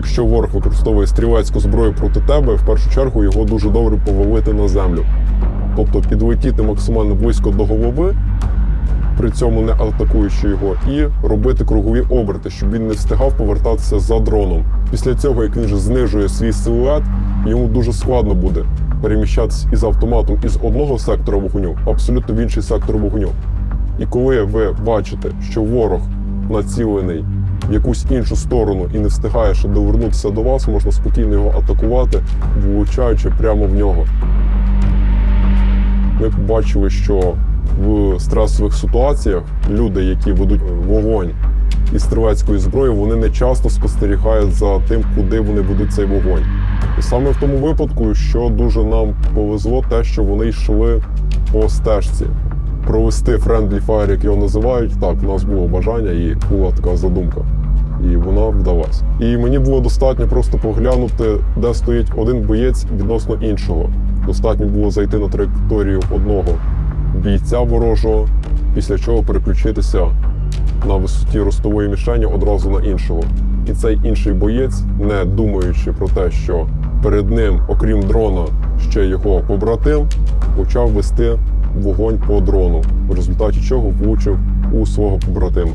якщо ворог використовує стрілецьку зброю проти тебе, в першу чергу його дуже добре повалити на землю. Тобто підлетіти максимально близько до голови, при цьому не атакуючи його, і робити кругові оберти, щоб він не встигав повертатися за дроном. Після цього, як він вже знижує свій силует, йому дуже складно буде переміщатися із автоматом із одного сектора вогню абсолютно в інший сектор вогню. І коли ви бачите, що ворог націлений в якусь іншу сторону і не встигає ще довернутися до вас, можна спокійно його атакувати, влучаючи прямо в нього. Ми побачили, що в стресових ситуаціях люди, які ведуть вогонь із стрілецької зброї, вони не часто спостерігають за тим, куди вони ведуть цей вогонь. І саме в тому випадку, що дуже нам повезло, те, що вони йшли по стежці. Провести френдлі фаєр, як його називають, так, у нас було бажання і була така задумка. І вона вдалась. І мені було достатньо просто поглянути, де стоїть один боєць відносно іншого. Достатньо було зайти на траєкторію одного бійця ворожого, після чого переключитися на висоті ростової мішені одразу на іншого. І цей інший боєць, не думаючи про те, що перед ним, окрім дрона, ще його побратим, почав вести вогонь по дрону, в результаті чого влучив у свого побратима.